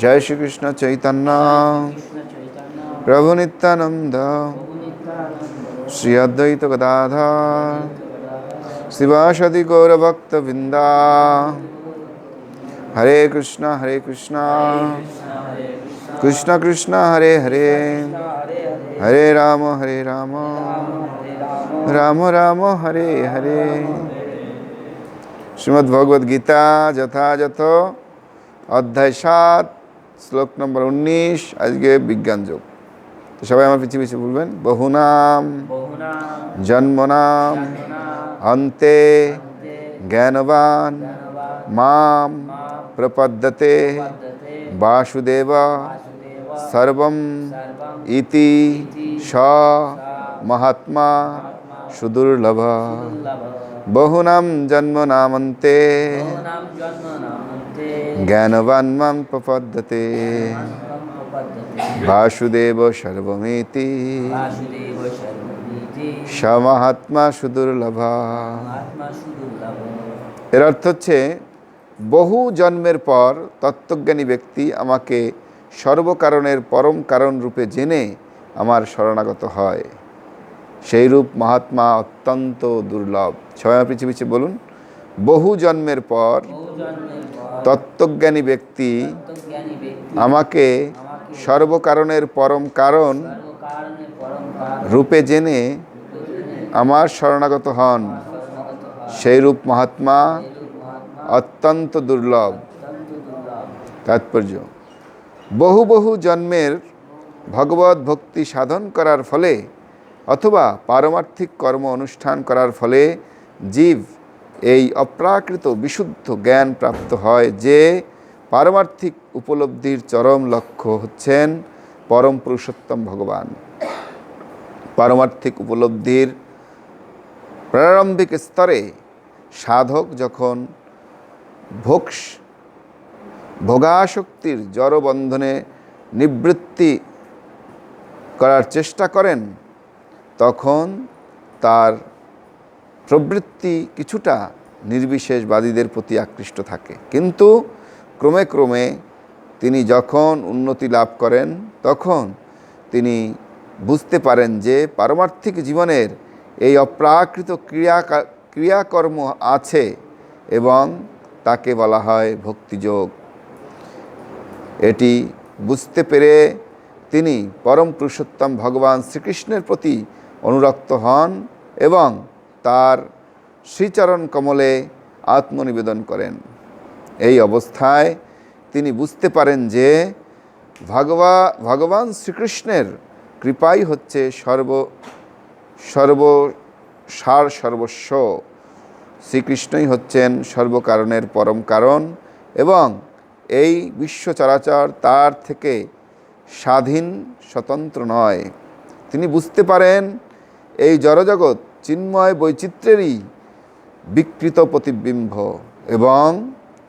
জয় শ্রীকৃষ্ণ চৈতন্য। প্রভু নিত্যানন্দ। শ্রী অদ্বৈত গদাধর। শিবাসদি গৌরভক্তবৃন্দা হরে কৃষ্ণ হরে কৃষ্ণ। কৃষ্ণ কৃষ্ণ, হরে হরে। হরে রাম হরে রাম। রাম রাম, হরে হরে। শ্রীমদ্ ভগবদ গীতা যথাযথ অধ্যায় সাত। শ্লোক নম্বর উনিশ, আজকে বিজ্ঞান যোগ। তো সবাই আমার পিছিয়ে পিছিয়ে বলবেন, বহুনাম, জন্মনাম, অন্তে, জ্ঞানবান, মাম, প্রপদ্যতে, বাসুদেব, সর্বম, ইতি, স, মহাত্মা, সুদুর্লভ। বহুনাম জন্মনামন্তে জ্ঞানবান মাম প্রপদ্যতে বাসুদেব সর্বমিতি বাসুদেব সর্বনীতি স মহাত্মা সুদুর্লভ এর অর্থ হচ্ছে, বহু জন্মের পর তত্ত্বজ্ঞানী ব্যক্তি আমাকে সর্বকারণের পরম কারণ রূপে জেনে আমার শরণাগত হয়। সেই রূপ মহাত্মা অত্যন্ত দুর্লভ। ছয় পিছিয়ে বলুন, বহু জন্মের পর তত্ত্বজ্ঞানী ব্যক্তি আমাকে সর্বকারণের পরম কারণ রূপে জেনে আমার শরণাগত হন। সেই রূপ মহাত্মা অত্যন্ত দুর্লভ। তাৎপর্য। বহু বহু জন্মের ভগবত ভক্তি সাধন করার ফলে অথবা পারমার্থিক কর্ম অনুষ্ঠান করার ফলে জীব এই অপ্রাকৃত বিশুদ্ধ জ্ঞান প্রাপ্ত হয় যে পারমার্থিক উপলব্ধির চরম লক্ষ্য হচ্ছেন পরম পুরুষোত্তম ভগবান। পারমার্থিক উপলব্ধির প্রারম্ভিক স্তরে সাধক যখন ভোক্স ভোগাসক্তির জড়বন্ধনে নিবৃত্তি করার চেষ্টা করেন, তখন তার প্রবৃত্তি কিছুটা নির্বিশেষবাদীদের প্রতি আকৃষ্ট থাকে। কিন্তু ক্রমে ক্রমে তিনি যখন উন্নতি লাভ করেন, তখন তিনি বুঝতে পারেন যে পারমার্থিক জীবনের এই অপ্রাকৃত ক্রিয়া ক্রিয়াকর্ম আছে এবং তাকে বলা হয় ভক্তিযোগ। এটি বুঝতে পেরে তিনি পরম পুরুষোত্তম ভগবান শ্রীকৃষ্ণের প্রতি অনুরক্ত হন এবং তার শ্রীচরণ কমলে আত্মনিবেদন করেন। এই অবস্থায় তিনি বুঝতে পারেন যে ভগবা, ভগবান শ্রীকৃষ্ণের কৃপাই হচ্ছে সর্ব সর্ব, সার সর্বস্ব। শ্রীকৃষ্ণই হচ্ছেন সর্বকারণের পরম কারণ এবং এই বিশ্ব চরাচর তার থেকে স্বাধীন, স্বতন্ত্র নয়। তিনি বুঝতে পারেন এই জড়জগৎ চিন্ময় বৈচিত্র্যেরই বিকৃত প্রতিবিম্ব এবং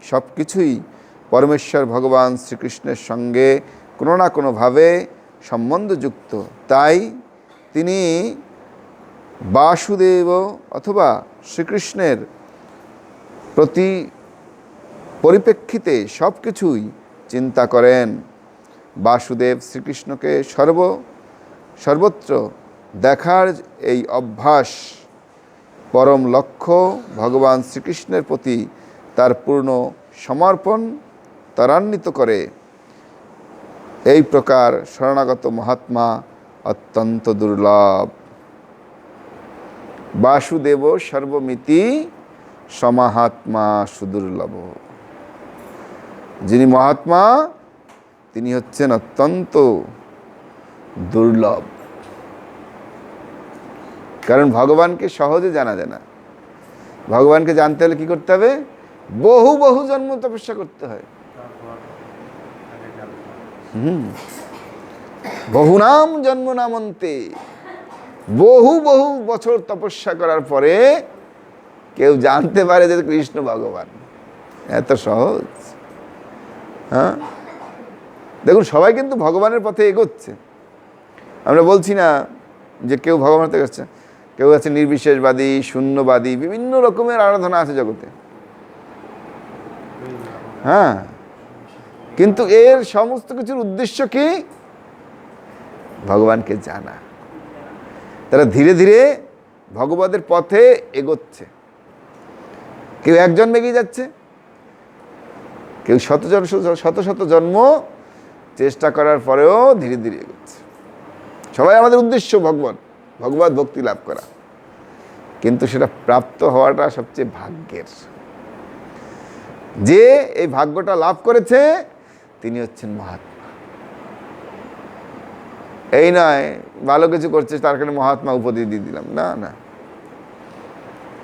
সব কিছুই পরমেশ্বর ভগবান শ্রীকৃষ্ণের সঙ্গে কোনো না কোনোভাবে সম্বন্ধযুক্ত। তাই তিনি বাসুদেব অথবা শ্রীকৃষ্ণের প্রতি পরিপ্রেক্ষিতে সব কিছুই চিন্তা করেন। বাসুদেব শ্রীকৃষ্ণকে সর্ব, সর্বত্র দেখার এই অভ্যাস পরম লক্ষ্য ভগবান শ্রীকৃষ্ণের প্রতি তার পূর্ণ সমর্পণ ত্বরান্বিত করে। এই প্রকার শরণাগত মহাত্মা অত্যন্ত দুর্লভ। বাসুদেব সর্বমিতি সমাহাত্মা সুদুর্লভ। যিনি মহাত্মা, তিনি হচ্ছেন অত্যন্ত দুর্লভ। কারণ ভগবানকে সহজে জানা যায় না। ভগবানকে জানতে হলে কি করতে হবে? বহু বহু জন্ম তপস্যা করতে হয়। হুম। বহুনাম জন্ম নামন্তে। বহু বহু বছর তপস্যা করার পরে কেউ জানতে পারে যে কৃষ্ণ ভগবান। এত সহজ। হ্যাঁ? দেখুন, সবাই কিন্তু ভগবানের পথে এগোচ্ছে। আমরা বলছি না যে কেউ ভগবানের এগোচ্ছে। কেউ আছে নির্বিশেষবাদী, শূন্যবাদী, বিভিন্ন রকমের আরাধনা আছে জগতে। হ্যাঁ। কিন্তু এর সমস্ত কিছুর উদ্দেশ্য কি? ভগবানকে জানা। তারা ধীরে ধীরে ভগবতের পথে এগোচ্ছে। কেউ একজন এগিয়ে যাচ্ছে। কেউ শত জন, শত শত জন্ম চেষ্টা করার পরেও ধীরে ধীরে এগোচ্ছে। সবাই আমাদের উদ্দেশ্য ভগবান। ভগবত ভক্তি লাভ করা। কিন্তু সেটা প্রাপ্ত হওয়াটা সবচেয়ে ভাগ্যের। যে এই ভাগ্যটা লাভ করেছে, তিনি হচ্ছেন মহাত্মা। এই নয়, ভালো কিছু করছে তার কারণে মহাত্মা উপাধি দিয়ে দিলাম। না না।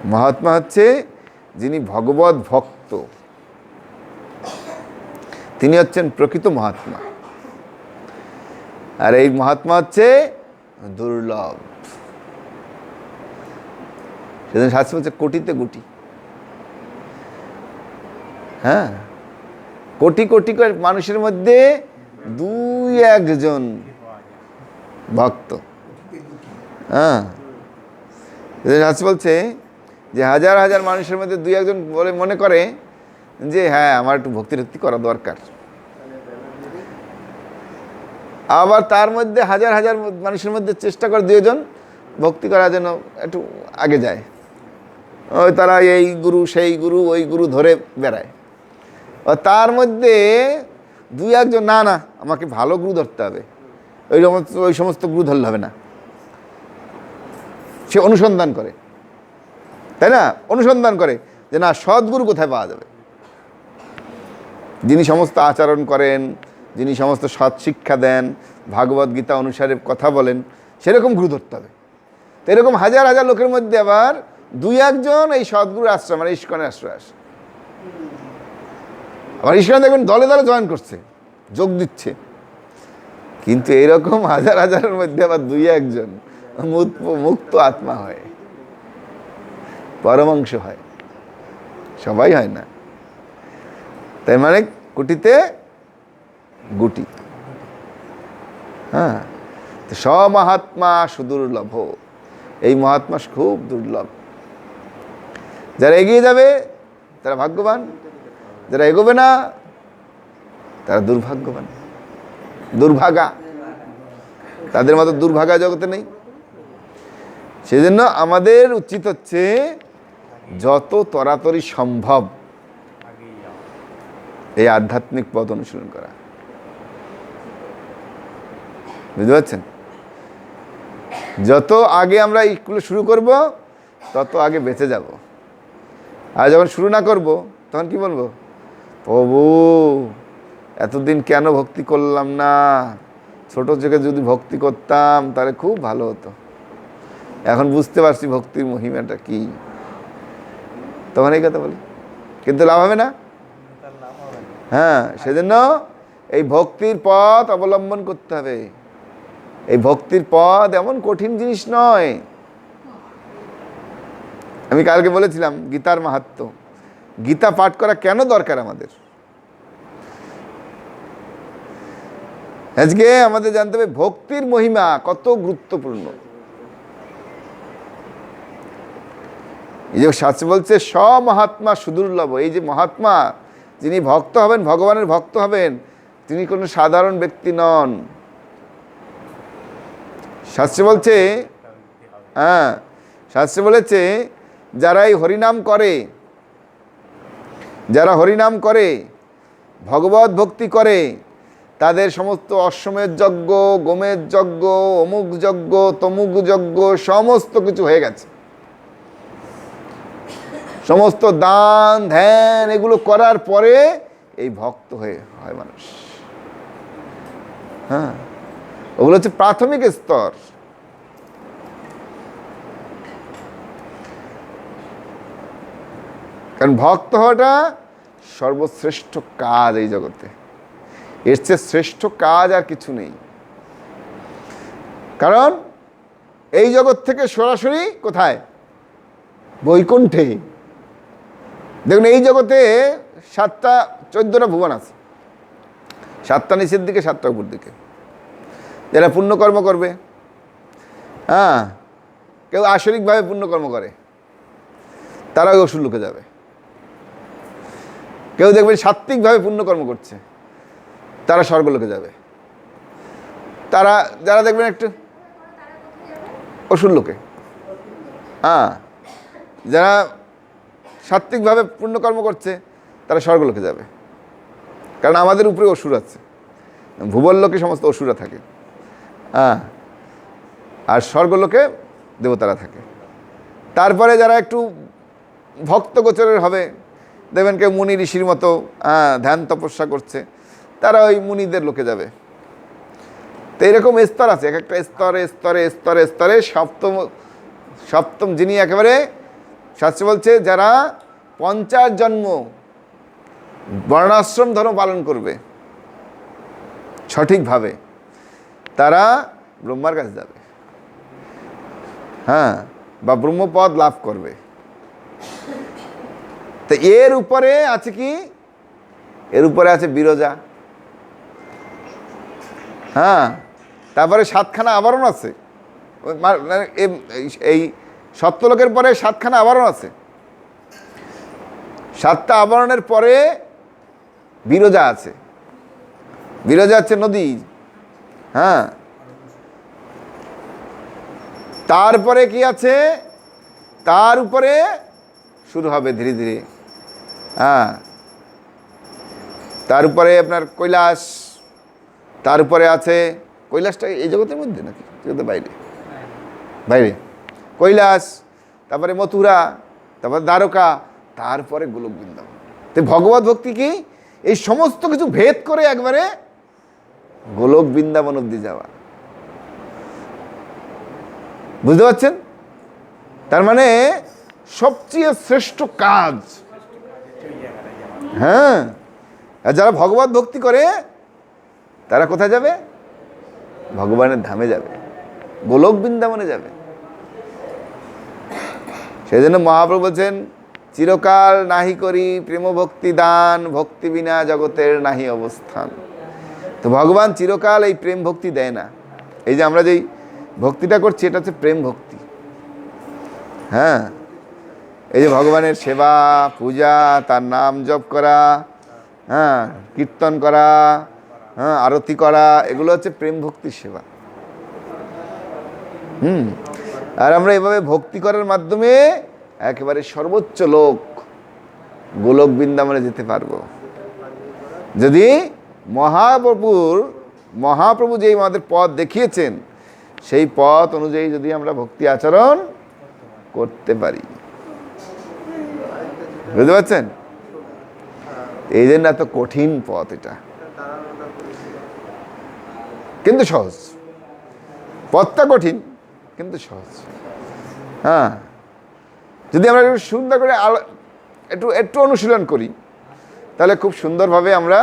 মহাত্মা হচ্ছে যিনি ভগবত ভক্ত। তিনি হচ্ছেন প্রকৃত মহাত্মা। আর এই মহাত্মা হচ্ছে দুর্লভ। সেদিন শাস্ত্র হচ্ছে কোটিতে গুটি। হ্যাঁ? কোটি কোটি করে মানুষের মধ্যে দুই একজন ভক্ত। হ্যাঁ? শাস্ত্র বলছে যে হাজার হাজার মানুষের মধ্যে দুই একজন বলে মনে করে যে হ্যাঁ আমার একটু ভক্তি ভক্তি করা দরকার। আবার তার মধ্যে হাজার হাজার মানুষের মধ্যে চেষ্টা করে দুজন ভক্তি করার জন্য একটু আগে যায়। ওই তারা এই গুরু, সেই গুরু, ওই গুরু ধরে বেড়ায়। তার মধ্যে দুই একজন, না না, আমাকে ভালো গুরু ধরতে হবে। ওই সমস্ত ওই সমস্ত গুরু ধরলে হবে না। সে অনুসন্ধান করে। তাই না? অনুসন্ধান করে যে, না, সদ্গুরু কোথায় পাওয়া যাবে? যিনি সমস্ত আচরণ করেন, যিনি সমস্ত সৎ শিক্ষা দেন, ভাগবত গীতা অনুসারে কথা বলেন, সেরকম গুরু ধরতে হবে। তো এরকম হাজার হাজার লোকের মধ্যে আবার দুই একজন এই সদ্গুরু আশ্রয় মানে ইস্কনের আশ্রয় আসে আবার ইস্কন দেখবেন দলে দলে জয়েন করছে, যোগ দিচ্ছে। কিন্তু এরকম হাজার হাজারের মধ্যে আবার দুই একজন মুক্ত আত্মা হয়, পরমাংশ হয়। সবাই হয় না। তাই মানে কুটিতে গুটি। হ্যাঁ স্বমহাত্মা সুদুর্লভ। এই মহাত্মা খুব দুর্লভ। যারা এগিয়ে যাবে, তারা ভাগ্যবান। যারা এগোবে না, তারা দুর্ভাগ্যবান। দুর্ভাগা। তাদের মতো দুর্ভাগা জগতে নেই। সেজন্য আমাদের উচিত হচ্ছে যত তরাতরি সম্ভব এই আধ্যাত্মিক পথ অনুসরণ করা। বুঝতে পারছেন? যত আগে আমরা স্কুলে শুরু করব, তত আগে বেঁচে যাব। আর যখন শুরু না করব, তখন কি বলব? প্রভু, এতদিন কেন ভক্তি করলাম না? ছোট থেকে যদি ভক্তি করতাম, তাহলে খুব ভালো হতো। এখন বুঝতে পারছি ভক্তির মহিমাটা কি। তখন এই কথা বলি? কিন্তু লাভ হবে না? হ্যাঁ সেজন্য এই ভক্তির পথ অবলম্বন করতে হবে। এই ভক্তির পথ এমন কঠিন জিনিস নয়। আমি কালকে বলেছিলাম, গীতার মাহাত্ম। গীতা পাঠ করা কেন দরকার আমাদের? আজকে আমাদের জানতে হবে, ভক্তির মহিমা কত গুরুত্বপূর্ণ। এই যে শাস্ত্র বলছে, স্বমহাত্মা সুদুর্লভ। এই যে মহাত্মা, যিনি ভক্ত হবেন, ভগবানের ভক্ত হবেন, তিনি কোনো সাধারণ ব্যক্তি নন। শাস্ত্রে বলছে হ্যাঁ শাস্ত্রে বলেছে যারা এই হরিনাম করে, যারা হরিনাম করে, ভগবত ভক্তি করে, তাদের সমস্ত অশ্বমের যজ্ঞ গোমের যজ্ঞ, অমুক যজ্ঞ, তমুক যজ্ঞ, সমস্ত কিছু হয়ে গেছে। সমস্ত দান, ধ্যান, এগুলো করার পরে এই ভক্ত হয়ে হয় মানুষ। হ্যাঁ ওগুলো হচ্ছে প্রাথমিক স্তর। কারণ ভক্ত হওয়াটা সর্বশ্রেষ্ঠ কাজ এই জগতে। এর চেয়ে শ্রেষ্ঠ কাজ আর কিছু নেই। কারণ এই জগৎ থেকে সরাসরি কোথায়? বৈকুণ্ঠে। দেখুন, এই জগতে সাতটা, চোদ্দটা ভুবন আছে। সাতটা নিচের দিকে, সাতটা উপর দিকে। যারা পুণ্যকর্ম করবে হ্যাঁ কেউ আসরিকভাবে পুণ্যকর্ম করে তারা ওই অসুর লোকে যাবে। কেউ দেখবেন সাত্ত্বিকভাবে পুণ্যকর্ম করছে। তারা স্বর্গলোকে যাবে। তারা, যারা দেখবেন একটু অসুর লোকে হ্যাঁ যারা সাত্ত্বিকভাবে পুণ্যকর্ম করছে, তারা স্বর্গলোকে যাবে। কারণ আমাদের উপরে অসুর আছে। ভূবল লোকে সমস্ত অসুরা থাকে। হ্যাঁ আর স্বর্গলোকে দেবতারা থাকে। তারপরে যারা একটু ভক্ত গোচরের হবে দেখবেন কেউ মুনি ঋষির মতো হ্যাঁ ধ্যান তপস্যা করছে, তারা ওই মুনিদের লোকে যাবে। তো এরকম স্তর আছে, এক একটা স্তরে স্তরে স্তরে স্তরে সপ্তম সপ্তম যিনি একেবারে শাস্ত্র বলছে, যারা পঞ্চাশ জন্ম বর্ণাশ্রম ধর্ম পালন করবে, সঠিকভাবে, তারা ব্রহ্মার কাছে যাবে। হ্যাঁ বা ব্রহ্মপদ লাভ করবে। তো এর উপরে আছে কি? এর উপরে আছে বিরজা। হ্যাঁ তারপরে সাতখানা আবরণ আছে। মানে এই- সত্যলোকের পরে সাতখানা আবরণ আছে। সাতটা আবরণের পরে বিরজা আছে। বিরজা হচ্ছে নদী। হ্যাঁ। তারপরে কি আছে? তার উপরে শুরু হবে ধীরে ধীরে। হ্যাঁ। তার উপরে আপনার কৈলাস তার উপরে আছে, কৈলাসটা এই জগতের মধ্যে নাকি? জগতের বাইরে? বাইরে। কৈলাস, তারপরে মথুরা, তারপরে দ্বারকা, তারপরে গোলক বৃন্দাবন তো ভগবত ভক্তি কি? এই সমস্ত কিছু ভেদ করে একবারে গোলক বৃন্দাবন অব্দি যাওয়া। বুঝতে পারছেন? তার মানে সবচেয়ে শ্রেষ্ঠ কাজ হ্যাঁ। আর যারা ভগবত ভক্তি করে, তারা কোথায় যাবে? ভগবানের ধামে যাবে। গোলক বৃন্দাবনে যাবে। সেই জন্য মহাপ্রভু বলছেন, চিরকাল নাহি করি প্রেম ভক্তি দান, ভক্তি বিনা জগতের নাহি অবস্থান। তো ভগবান চিরকাল এই প্রেম ভক্তি দেয় না। এই যে আমরা যেই ভক্তিটা করছি, এটা হচ্ছে প্রেম ভক্তি। হ্যাঁ। এই যে ভগবানের সেবা, পূজা, তার নাম জপ করা হ্যাঁ কীর্তন করা হ্যাঁ আরতি করা, এগুলো হচ্ছে প্রেম ভক্তির সেবা। হুম, আর আমরা এভাবে ভক্তি করার মাধ্যমে একেবারে সর্বোচ্চ লোক, গোলক বৃন্দাবনে যেতে পারব। যদি মহাপ্রভুর, মহাপ্রভু যেই আমাদের পথ দেখিয়েছেন, সেই পথ অনুযায়ী যদি আমরা ভক্তি আচরণ করতে পারি। বুঝতে পারছেন? এই জন্য এত কঠিন পথ এটা। কিন্তু সহজ। পথটা কঠিন, কিন্তু সহজ। হ্যাঁ। যদি আমরা একটু সুন্দর করে একটু একটু অনুশীলন করি, তাহলে খুব সুন্দরভাবে আমরা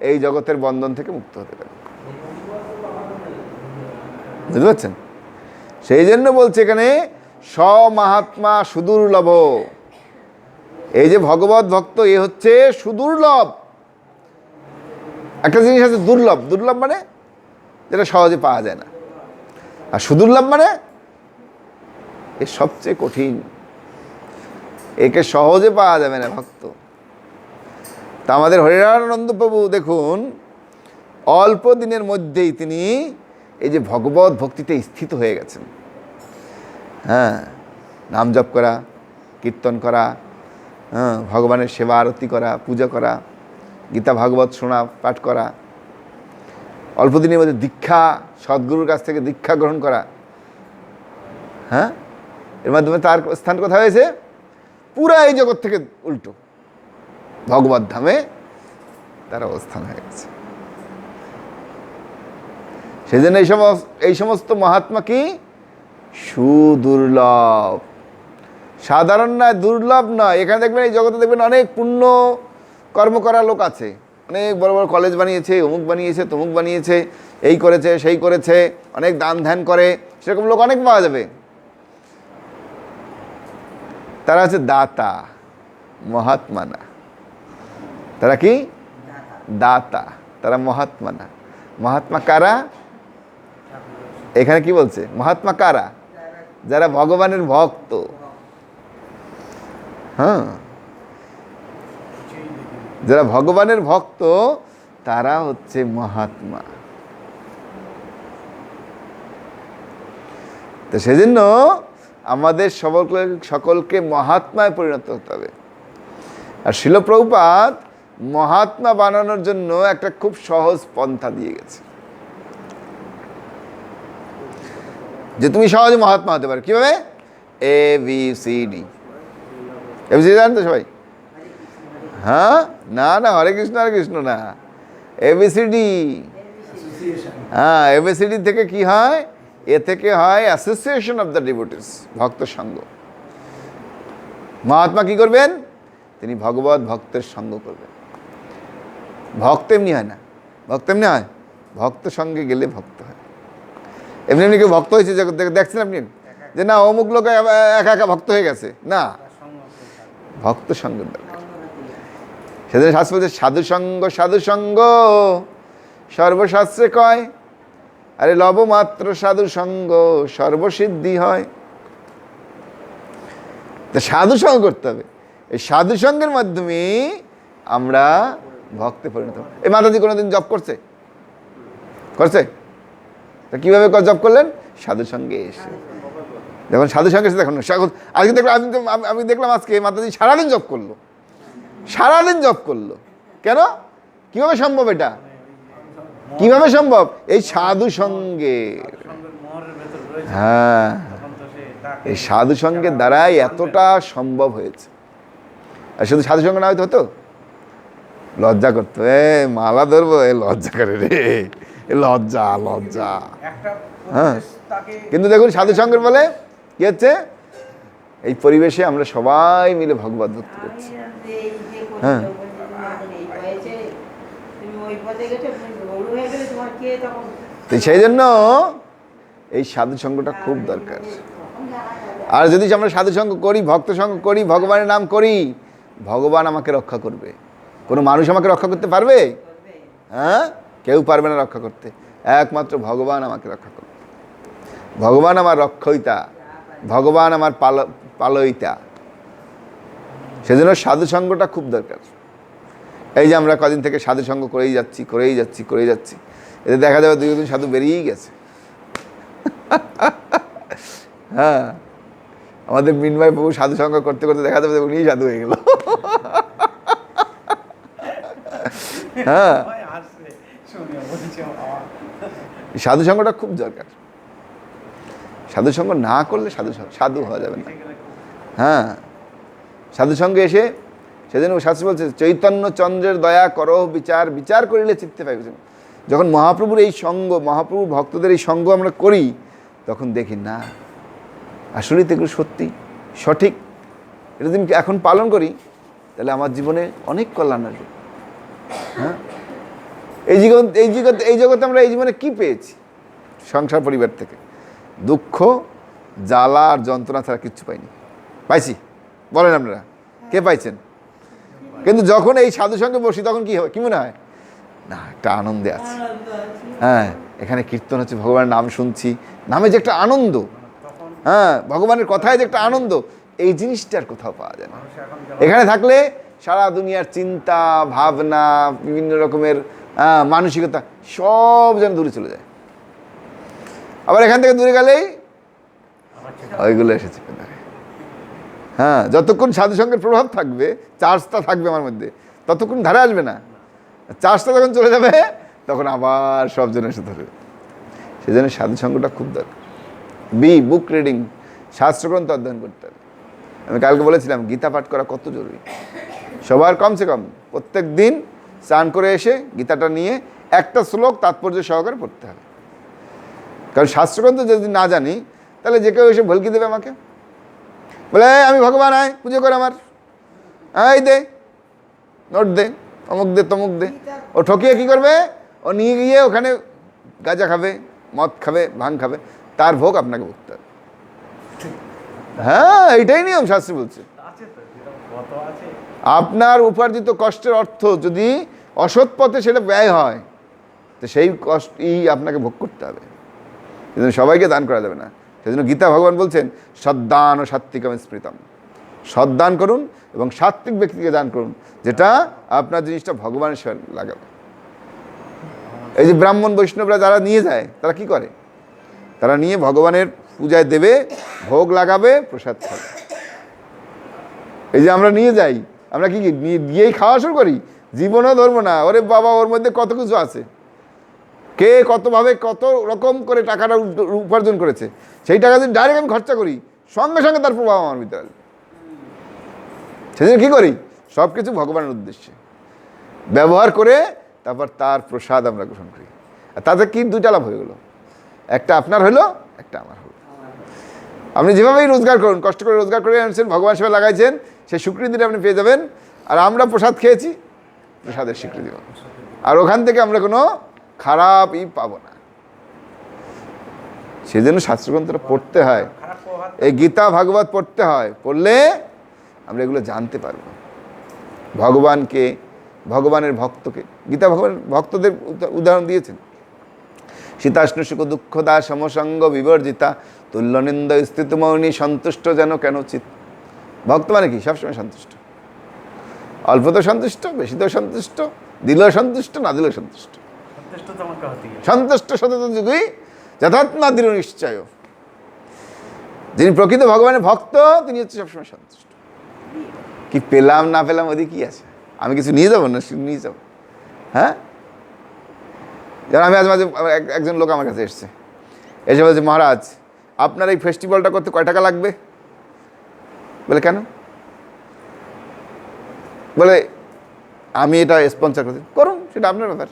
এই জগতের বন্ধন থেকে মুক্ত হতে পারি। বুঝতে পারছেন? সেই জন্য বলছে এখানে স্বমাহাত্মা সুদুর্লভ। এই যে ভগবত ভক্ত, এ হচ্ছে সুদুর্লভ। একটা জিনিস আছে দুর্লভ। দুর্লভ মানে যেটা সহজে পাওয়া যায় না। আর সুদুর্লভ মানে এ সবচেয়ে কঠিন। একে সহজে পাওয়া যাবে না ভক্ত। তা আমাদের হরিরানন্দ প্রভু, দেখুন, অল্প দিনের মধ্যেই তিনি এই যে ভগবত ভক্তিতে স্থিত হয়ে গেছেন। হ্যাঁ নাম জপ করা, কীর্তন করা হ্যাঁ ভগবানের সেবা, আরতি করা, পূজা করা, গীতা, ভাগবত শোনা, পাঠ করা। অল্প দিনের মধ্যে দীক্ষা, সদ্গুরুর কাছ থেকে দীক্ষা গ্রহণ করা। হ্যাঁ? এর মাধ্যমে তার স্থান কোথায় হয়েছে? পুরা এই জগৎ থেকে উল্টো। ভগবত ধামে তার অবস্থান হয়ে গেছে। সেই জন্য এই সমস্ত এই সমস্ত মহাত্মা কি? সুদুর্লভ। সাধারণ নয়, দুর্লভ নয়। এখানে দেখবেন এই জগতে দেখবেন অনেক পুণ্য কর্ম করা লোক আছে। অনেক বড় বড় কলেজ বানিয়েছে, অমুক বানিয়েছে, তমুক বানিয়েছে, এই করেছে, সেই করেছে, অনেক দান ধ্যান করে, সেরকম লোক অনেক পাওয়া যাবে। তারা হচ্ছে দাতা, মহাত্মা না। তারা কি? দাতা, তারা মহাত্মা না। মহাত্মা কারা? এখানে কি বলছে? মহাত্মা কারা? যারা ভগবানের ভক্ত। হ্যাঁ। যারা ভগবানের ভক্ত, তারা হচ্ছে মহাত্মা। তো সেজন্য আমাদের সকলকে সকলকে মহাত্মায় পরিণত হতে হবে। আর শিলপ্রভুপাত মহাত্মা বানানোর জন্য একটা খুব সহজ পন্থা দিয়ে গেছে। যে তুমি সহজে মহাত্মা হতে পারো। কীভাবে? A B C D A B C জানেন তো সবাই? হ্যাঁ? না না, হরে কৃষ্ণ হরে কৃষ্ণ, না। এবিসিডি হ্যাঁ এবিসিডি থেকে কি হয়? এ থেকে হয় অ্যাসোসিয়েশন অফ দ্য ডিভোটিস ভক্ত সঙ্গ মহাত্মা কি করবেন? তিনি ভগবত ভক্তের সঙ্গ করবেন। ভক্ত এমনি হয় না। ভক্ত এমনি হয়? ভক্ত সঙ্গে গেলে ভক্ত হয়। এমনি এমনি কেউ ভক্ত হয়েছে দেখছেন আপনি? যে না, অমুক লোক একা একা ভক্ত হয়ে গেছে। না। ভক্ত সঙ্গের দরকার। সেদিন শাস্ত্র বলছে সাধু সঙ্গ সাধু সঙ্গ, সর্বশাস্ত্রে কয়? আরে লবমাত্র সাধু সঙ্গ, সর্বসিদ্ধি হয়। তা সাধু সঙ্গ করতে হবে। এই সাধু সঙ্গের মাধ্যমে আমরা ভক্তে পরিণত। এই মাতাজি কোনোদিন জব করছে? করছে? তা কীভাবে জব করলেন? সাধু সঙ্গে এসে। যখন সাধু সঙ্গে দেখুন স্বাগত। আজকে দেখলাম আমি আমি- দেখলাম আজকে মাতাজি সারাদিন জব করল। সারাদিন জব করল। কেন? কীভাবে সম্ভব এটা? কীভাবে সম্ভব? এই সাধু সঙ্গে হ্যাঁ এই সাধু সঙ্গের দ্বারাই এতটা সম্ভব হয়েছে। আর শুধু সাধু সঙ্গ না হয়তো হতো? লজ্জা করতো। এ মালা ধরবো এ লজ্জা করে রে। এ লজ্জা লজ্জা। হ্যাঁ। কিন্তু দেখুন সাধু সঙ্গের বলে কি হচ্ছে? এই পরিবেশে আমরা সবাই মিলে ভগবত ভক্তি করছি। হ্যাঁ। তো সেই জন্য এই সাধু সঙ্গটা খুব দরকার। আর যদি আমরা সাধু সঙ্গ করি ভক্ত সঙ্গ করি ভগবানের নাম করি ভগবান আমাকে রক্ষা করবে। কোনো মানুষ আমাকে রক্ষা করতে পারবে? হ্যাঁ? কেউ পারবে না রক্ষা করতে। একমাত্র ভগবান আমাকে রক্ষা করবে। ভগবান আমার রক্ষয়িতা। ভগবান আমার পাল পালয়িতা। সেজন্য সাধু সঙ্গটা খুব দরকার। এই যে আমরা কদিন থেকে সাধু সঙ্গ করেই যাচ্ছি করেই যাচ্ছি করেই যাচ্ছি এতে দেখা যাবে দুই দিন সাধু বেরিয়েই গেছে। হ্যাঁ। আমাদের মিনভাই বাবু সাধু সঙ্গ করতে করতে দেখা যাবে উনিই সাধু হয়ে গেল। হ্যাঁ। সবাই হাসছে শুনে বলছে আমার। সাধু সঙ্গটা খুব দরকার। সাধু সঙ্গ না করলে সাধু সাধু হওয়া যাবে না। হ্যাঁ। সাধু সঙ্গে এসে সেদিন শাস্ত্রী বলছে, চৈতন্য চন্দ্রের দয়া করো, বিচার বিচার করিলে চিত্তে পাইবে যখন মহাপ্রভুর এই সঙ্গ মহাপ্রভু ভক্তদের এই সঙ্গ আমরা করি, তখন দেখি না। আসলেই তো এগুলো সত্যি, সঠিক। এটা যদি এখন পালন করি, তাহলে আমার জীবনে অনেক কল্যাণ আসবে। হ্যাঁ? এই জীবন এই জগতে এই জগতে আমরা এই জীবনে কি পেয়েছি সংসার পরিবার থেকে? দুঃখ জ্বালা আর যন্ত্রণা ছাড়া কিচ্ছু পাইনি। পাইছি? বলেন আপনারা কে পাইছেন? কিন্তু যখন এই সাধু সঙ্গে বসি তখন কি হয় কি মনে হয়? না একটা আনন্দে আছে। হ্যাঁ এখানে কীর্তন হচ্ছে ভগবানের নাম শুনছি। নামে যে একটা আনন্দ। হ্যাঁ ভগবানের কথায় যে একটা আনন্দ এই জিনিসটা আর কোথাও পাওয়া যায় না। এখন থাকলে সারা দুনিয়ার চিন্তা ভাবনা বিভিন্ন রকমের মানসিকতা সব যেন দূরে চলে যায়। আবার এখান থেকে দূরে গেলেই ওইগুলো এসেছে পেদারে হ্যাঁ যতক্ষণ সাধু সঙ্গের প্রভাব থাকবে, চার্জটা থাকবে আমার মধ্যে, ততক্ষণ ধারে আসবে না। চার্জটা যখন চলে যাবে, তখন আবার সব জন এসে ধরবে। সেজন্য সাধু সঙ্গটা খুব দরকার। বি বুক রিডিং শাস্ত্রগ্রন্থ অধ্যয়ন করতে হবে। আমি কালকে বলেছিলাম, গীতা পাঠ করা কত জরুরি? সবার কমসে কম প্রত্যেক দিন স্নান করে এসে গীতাটা নিয়ে একটা শ্লোক তাৎপর্য সহকারে পড়তে হবে। কারণ শাস্ত্রগ্রন্থ যদি না জানি, তাহলে যে কেউ এসে ভলকি দেবে আমাকে। বলে আমি ভগবান, আয়, পুজো করে আমার। এই দে, নোট দে, অমুক দে, তমুক দে। ও ঠকিয়ে কি করবে? ও নিয়ে গিয়ে ওখানে গাঁজা খাবে, মদ খাবে, ভাং খাবে। তার ভোগ আপনাকে ভুগতে হবে। হ্যাঁ এইটাই নিয়ম, শাস্ত্রী বলছে। আপনার উপার্জিত কষ্টের অর্থ যদি অসৎ পথে সেটা ব্যয় হয়, তো সেই কষ্টই আপনাকে ভোগ করতে হবে। সেজন্য সবাইকে দান করা যাবে না। সেজন্য গীতা ভগবান বলছেন, সদ্দান ও সাত্বিকম স্মৃতম। সদ্দান করুন এবং সাত্বিক ব্যক্তিকে দান করুন, যেটা আপনার জিনিসটা ভগবানের সেবা লাগাবে। এই যে ব্রাহ্মণ বৈষ্ণবরা যারা নিয়ে যায়, তারা কি করে? তারা নিয়ে ভগবানের পূজায় দেবে, ভোগ লাগাবে, প্রসাদ খাবে। এই যে আমরা নিয়ে যাই, আমরা কি গিয়েই খাওয়া শুরু করি? জীবনও ধরবো না। ওরে বাবা, ওর মধ্যে কত কিছু আছে? কে কতভাবে কত রকম করে টাকাটা উপার্জন করেছে, সেই টাকা যদি ডাইরেক্ট আমি খরচা করি, সঙ্গে সঙ্গে তার প্রভাব আমার ভিতরে আসবে। সেদিন কী করি? সব কিছু ভগবানের উদ্দেশ্যে। ব্যবহার করে তারপর তার প্রসাদ আমরা গ্রহণ করি। আর তাতে কি দুইটা লাভ হয়ে গেলো? একটা আপনার হলো, একটা আমার হলো। আপনি যেভাবেই রোজগার করুন, কষ্ট করে রোজগার করে আনছেন, ভগবান সেবা লাগাইছেন, সেই স্বীকৃতিটা আপনি পেয়ে যাবেন। আর আমরা প্রসাদ খেয়েছি, প্রসাদের স্বীকৃতি আর ওখান থেকে আমরা কোনো খারাপই পাবো না। সেজন্য শাস্ত্রগ্রন্থটা পড়তে হয়। এই গীতা ভাগবত পড়তে হয়। পড়লে আমরা এগুলো জানতে পারব। ভগবানকে ভগবানের ভক্তকে গীতা ভগবান ভক্তদের উদাহরণ দিয়েছেন। সীতাষ্ণ সুখ দুঃখদা সমসঙ্গ বিবর্জিতা তুল্যনিন্দ স্থিত মৌনী সন্তুষ্ট যেন কেন চিত। ভক্ত মানে কি? সবসময় সন্তুষ্ট। অল্প তো সন্তুষ্ট বেশি তো সন্তুষ্ট দিলেও সন্তুষ্ট না দিলেও সন্তুষ্ট। সন্তুষ্ট যুগই যথাত্মা দৃঢ় নিশ্চয় যিনি প্রকৃত ভগবানের ভক্ত, তিনি হচ্ছে সবসময় সন্তুষ্ট। কি পেলাম, না পেলাম ওদিকে কি আছে? আমি কিছু নিয়ে যাব না নিয়ে যাব। হ্যাঁ? যেমন আমি আজ মাঝে এক- একজন লোক আমার কাছে এসছে। এসে বলছে, মহারাজ, আপনার এই ফেস্টিভ্যালটা করতে কয় টাকা লাগবে? বলে, কেন? বলে, আমি এটা স্পন্সর করতে করুন, সেটা আপনার ব্যাপার।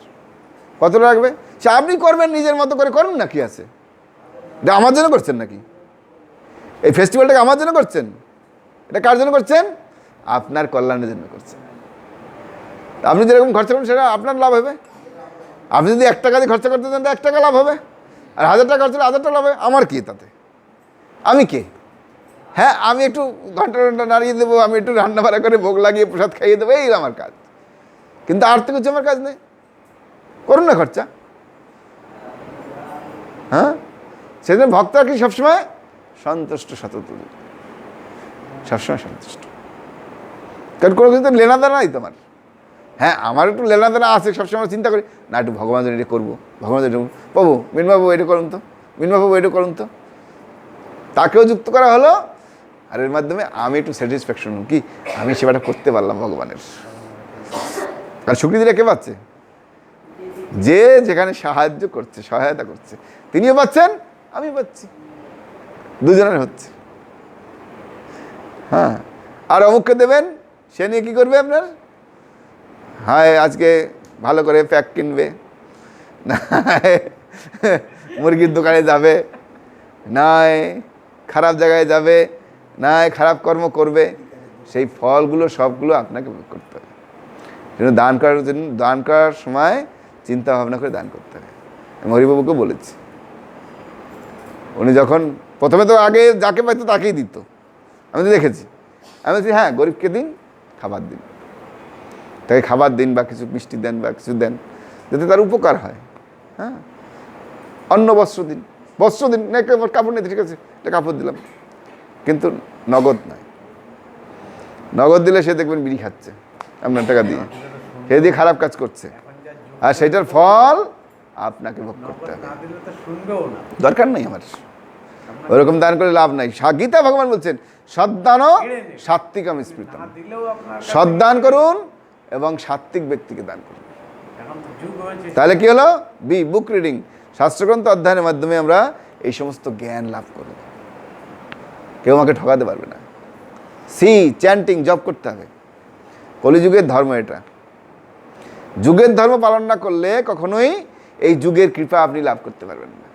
কত লাগবে? সে আপনি করবেন, নিজের মতো করে করুন না কি আছে? এটা আমার জন্য করছেন নাকি? এই ফেস্টিভ্যালটাকে আমার জন্য করছেন? এটা কার জন্য করছেন? আপনার কল্যাণের জন্য করছেন। আপনি যেরকম খরচা করবেন সেটা আপনার লাভ হবে। আপনি যদি এক টাকা দিয়ে খরচা করতে চান এক টাকা লাভ হবে। আর হাজার টাকা খরচা হাজার টাকা লাভ হবে। আমার কি তাতে? আমি কে? হ্যাঁ আমি একটু ঘণ্টা ঘণ্টা নাড়িয়ে দেবো, আমি একটু রান্না বাড়া করে ভোগ লাগিয়ে প্রসাদ খাইয়ে দেবো, এই আমার কাজ। কিন্তু আর তো কিছু আমার কাজ নেই। করুন না খরচা। হ্যাঁ? সেজন্য ভক্তরা কি সবসময়? সন্তুষ্ট সতত সবসময় সন্তুষ্ট। কারণ কোনো কিন্তু তো লেনা দেনা নাই তোমার। হ্যাঁ আমার একটু লেনা দেনা আছে, সবসময় চিন্তা করি, না, একটু ভগবান এটা করব ভগবান জন্য বাবু মিনবাবু এটা করুন তো মিনবাবু এটা করুন তো। তাকেও যুক্ত করা হলো, আর এর মাধ্যমে আমি একটু স্যাটিসফ্যাকশন কি, আমি সেবাটা করতে পারলাম ভগবানের। আর স্বীকৃতিটা কে পাচ্ছে? যে যেখানে সাহায্য করছে, সহায়তা করছে, তিনিও পাচ্ছেন আমি পাচ্ছি। দুজনের হচ্ছে। হ্যাঁ আর অমুককে দেবেন, সে নিয়ে কী করবে আপনার? হায়, আজকে ভালো করে প্যাক কিনবে। না মুরগির দোকানে যাবে। নয়, খারাপ জায়গায় যাবে। নয়, খারাপ কর্ম করবে। সেই ফলগুলো, সবগুলো আপনাকে করতে হবে। দান করার জন্য, দান করার সময় চিন্তা ভাবনা করে দান করতে হবে আমি হরিবাবুকে বলেছি। উনি যখন প্রথমে তো আগে যাকে পাইতো তাকেই দিত। আমি তো দেখেছি। আমি বলছি হ্যাঁ গরিবকে দিন, খাবার দিন। তাকে খাবার দিন বা কিছু মিষ্টি দেন বা কিছু দেন, যাতে তার উপকার হয়। হ্যাঁ? অন্ন, বস্ত্র দিন। বস্ত্র দিন, না কাপড় নিতে, ঠিক আছে, একটা কাপড় দিলাম। কিন্তু নগদ নয়। নগদ দিলে সে দেখবেন বিড়ি খাচ্ছে। আপনার টাকা দিয়ে। সে দিয়ে খারাপ কাজ করছে। আর সেটার ফল আপনাকে ভোগ করতে হবে। দরকার নেই আমার। ওরকম দান করে লাভ নাই। গীতা ভগবান বলছেন সদ্দান সাত্বিকম কাছে- সদ্দান করুন এবং সাত্বিক ব্যক্তিকে দান করুন। তাহলে কি হলো? বি বুক রিডিং শাস্ত্রগ্রন্থ অধ্যয়নের মাধ্যমে আমরা এই সমস্ত জ্ঞান লাভ করব। কেউ আমাকে ঠকাতে পারবে না। সি চ্যান্টিং জব করতে হবে। কলিযুগের ধর্ম এটা। যুগের ধর্ম পালন না করলে কখনোই এই যুগের কৃপা আপনি লাভ করতে পারবেন না।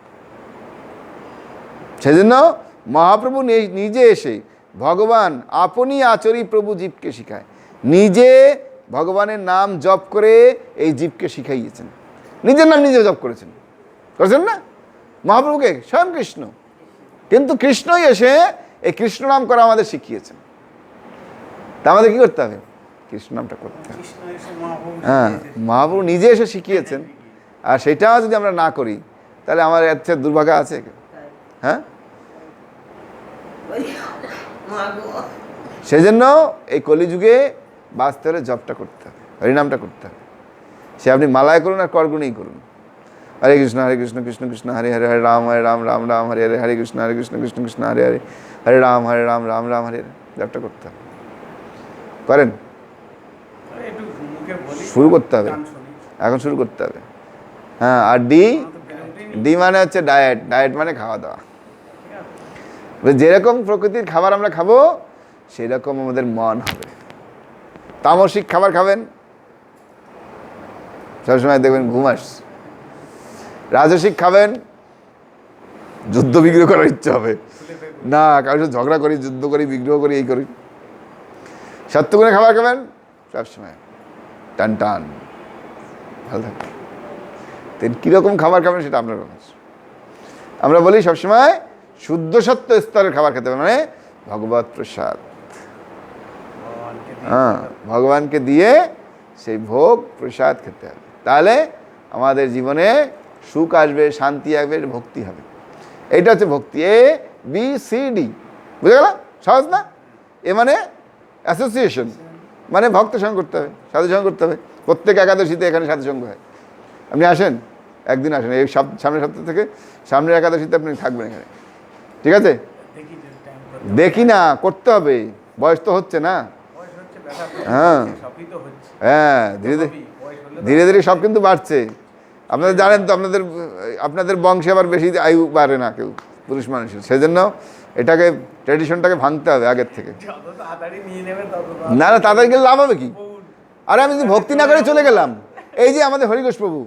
সেজন্য মহাপ্রভু নিজে এসে ভগবান আপনি আচরি প্রভু জীবকে শিখায়। নিজে ভগবানের নাম জপ করে এই জীবকে শিখাইয়েছেন। নিজের নাম নিজে জপ করেছেন। করেছেন না? মহাপ্রভুকে স্বয়ং কৃষ্ণ। কিন্তু কৃষ্ণই এসে এই কৃষ্ণ নাম করা আমাদের শিখিয়েছেন। তা আমাদের কি করতে হবে? কৃষ্ণ নামটা করতে হবে হ্যাঁ। মহাপ্রভু নিজে এসে শিখিয়েছেন। আর সেটা যদি আমরা না করি তাহলে আমার এর চেয়ে দুর্ভাগ্য আছে হ্যাঁ? সেই জন্য এই কলিযুগে বাঁচতে হলে জবটা করতে হবে হরিনামটা করতে হবে। সে আপনি মালায় করুন আর করগুণেই করুন। হরে কৃষ্ণ হরে কৃষ্ণ কৃষ্ণ কৃষ্ণ হরে হরে হরে রাম হরে রাম রাম রাম হরে হরে হরে কৃষ্ণ হরে কৃষ্ণ কৃষ্ণ কৃষ্ণ হরে হরে হরে রাম হরে রাম রাম রাম হরে। জপটা করতে হবে। করেন? শুরু করতে হবে। এখন শুরু করতে হবে। হ্যাঁ আর ডি। ডি মানে হচ্ছে ডায়েট ডায়েট মানে খাওয়া দাওয়া। যেরকম প্রকৃতির খাবার আমরা খাব সেরকম আমাদের মন হবে। তামসিক খাবার খাবেন? সবসময় দেখবেন ঘুম আসছে। রাজসিক খাবেন? যুদ্ধ বিগ্রহ করার ইচ্ছে হবে। না কারোর সাথে ঝগড়া করি যুদ্ধ করি বিগ্রহ করি এই করি। সত্যগুণে খাবার খাবেন? সবসময়। টান টান। ভালো থাকবে তো কীরকম খাবার খাবেন সেটা আপনার ব্যাপার আমরা বলি সবসময় শুদ্ধ সত্য স্তরের খাবার খেতে হবে মানে ভগবত প্রসাদ। হ্যাঁ ভগবানকে দিয়ে সেই ভোগ প্রসাদ খেতে হবে। তাহলে আমাদের জীবনে সুখ আসবে শান্তি আসবে ভক্তি হবে। এইটা হচ্ছে ভক্তি এ বি সি ডি। বুঝে গেল? সহজ না? এ মানে অ্যাসোসিয়েশন মানে ভক্ত সঙ্গ করতে হবে সাধু সঙ্গ করতে হবে। প্রত্যেক একাদশীতে এখানে সাধু সঙ্গ হয়। আপনি আসেন একদিন আসেন এই সব সামনের সপ্তাহ থেকে সামনের একাদশীতে আপনি থাকবেন এখানে। ঠিক আছে? দেখি না করতে হবে। বয়স তো হচ্ছে না। হ্যাঁ। হ্যাঁ ধীরে ধীরে ধীরে ধীরে সব কিন্তু বাড়ছে। আপনারা জানেন তো আপনাদের আপনাদের বংশে আবার বেশি আয়ু বাড়ে না কেউ পুরুষ মানুষের। সেজন্য এটাকে ট্র্যাডিশনটাকে ভাঙতে হবে আগের থেকে। না না তাদের গেলে লাভ হবে কি? আরে আমি যদি ভক্তি না করে চলে গেলাম এই যে আমাদের হরিঘোষ প্রভু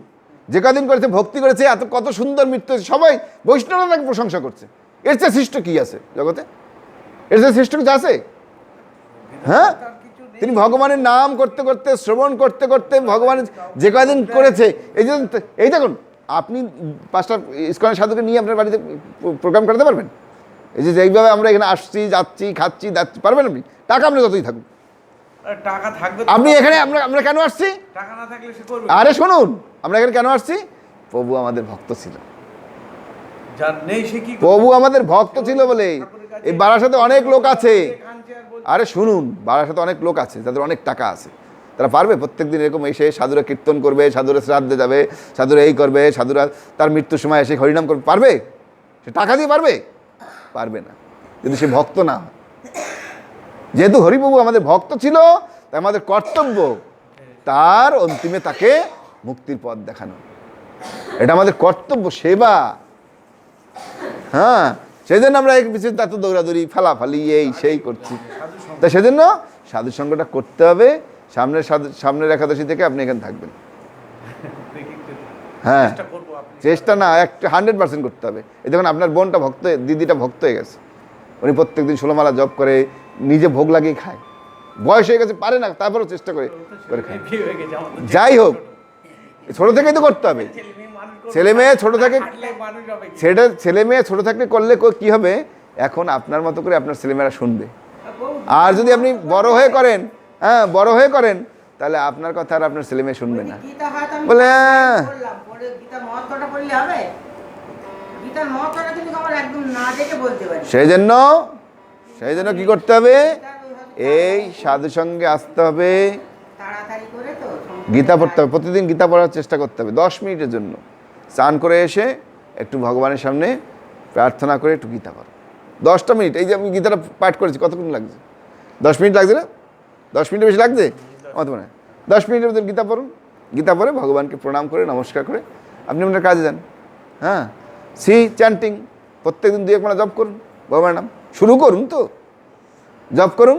যে কদিন করেছে ভক্তি করেছে এত কত সুন্দর মৃত্যু সবাই বৈষ্ণবরা তাকে প্রশংসা করছে। এর চেয়ে সৃষ্ট কি আছে জগতে? এর চেয়ে সৃষ্ট কিছু আছে? হ্যাঁ। তিনি ভগবানের নাম করতে করতে শ্রবণ করতে করতে ভগবানের যে কয়দিন করেছে এই যে এই দেখুন আপনি পাঁচটা ইস্কনের সাধুকে নিয়ে আপনার বাড়িতে প্রোগ্রাম করাতে পারবেন? এই যে যেইভাবে আমরা এখানে আসছি যাচ্ছি খাচ্ছি যাচ্ছি পারবেন আপনি? টাকা আপনি যতই থাকুন টাকা থাকবে আপনি এখানে আমরা আমরা কেন আসছি? টাকা না থাকলে সে করবে। আরে শুনুন আমরা এখানে কেন আসছি? প্রভু আমাদের ভক্ত ছিল। যার নেই সে কি প্রভু আমাদের ভক্ত ছিল বলে এই বারাসাতে অনেক লোক আছে। আরে শুনুন বারাসাতে অনেক লোক আছে যাদের অনেক টাকা আছে। তারা পারবে প্রত্যেক দিন এরকম এসে সাধুরা কীর্তন করবে সাধুরা শ্রাদ্ধে যাবে সাধুরা এই করবে সাধুরা তার মৃত্যুর সময় এসে হরিনাম করবে পারবে? সে টাকা দিয়ে পারবে? পারবে না যদি সে ভক্ত না হয়। যেহেতু হরিপ্রভু আমাদের ভক্ত ছিল তাই আমাদের কর্তব্য তার অন্তিমে তাকে মুক্তির পথ দেখানো। এটা আমাদের কর্তব্য সেবা। হ্যাঁ সেই জন্য আমরা এক পিছিয়ে এত দৌড়াদৌড়ি ফালাফালি এই সেই করছি। সাধু সঙ্গ তা সেজন্য সাধু সঙ্গটা করতে হবে। সামনের সামনের একাদশী থেকে আপনি এখানে থাকবেন। হ্যাঁ। চেষ্টা না একটা হান্ড্রেড পার্সেন্ট করতে হবে। এই দেখুন আপনার বোনটা ভক্ত দিদিটা ভক্ত হয়ে গেছে। উনি প্রত্যেকদিন ষোলোমালা জব করে নিজে ভোগ লাগিয়ে খায়। বয়স হয়ে গেছে পারে না তারপরেও চেষ্টা করে করে খায়। যাই হোক ছোটো থেকেই তো করতে হবে। ছেলে মেয়ে ছোটো থেকে? সেটা ছেলে মেয়ে ছোটো থাকলে করলে কো- কি হবে? এখন আপনার মতো করে আপনার ছেলেমেয়েরা শুনবে। আর যদি আপনি বড় হয়ে করেন হ্যাঁ বড় হয়ে করেন তাহলে আপনার কথা আর আপনার ছেলে মেয়ে শুনবে না। বলে। সেই জন্য সেই জন্য কি করতে হবে? এই সাধু সঙ্গে আসতে হবে। গীতা পড়তে হবে। প্রতিদিন গীতা পড়ার চেষ্টা করতে হবে দশ মিনিটের জন্য। স্নান করে এসে একটু ভগবানের সামনে প্রার্থনা করে একটু গীতা পড়ো। দশটা মিনিট এই যে আমি গীতাটা পাঠ করেছি কতক্ষণ লাগছে? দশ মিনিট লাগছে না? দশ মিনিট বেশি লাগছে? আমার তো মনে হয় দশ মিনিটের মধ্যে গীতা পড়ুন। গীতা পড়ে ভগবানকে প্রণাম করে নমস্কার করে। আপনি আপনার কাজে যান। হ্যাঁ? সি চ্যান্টিং। প্রত্যেকদিন দুই এক মানে জব করুন। ভগবানের নাম। শুরু করুন তো। জব করুন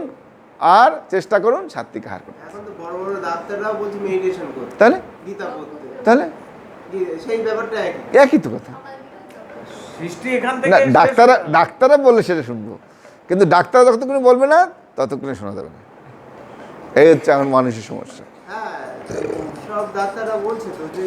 আর চেষ্টা করুন সাত্বিক আহার করুন এখন তো বড় বড় ডাক্তাররাও বলছে মেডিটেশন করতে। তাহলে? তাহলে? একই। তো কথা। সৃষ্টি এখান না থেকে শেষ ডাক্তাররা ডাক্তাররা বললে সেটা শুনব। কিন্তু ডাক্তার যতক্ষণ বলবে না ততক্ষণে শোনা যাবে না। এই হচ্ছে এখন মানুষের সমস্যা। হ্যাঁ সব ডাক্তাররা বলছে তো যে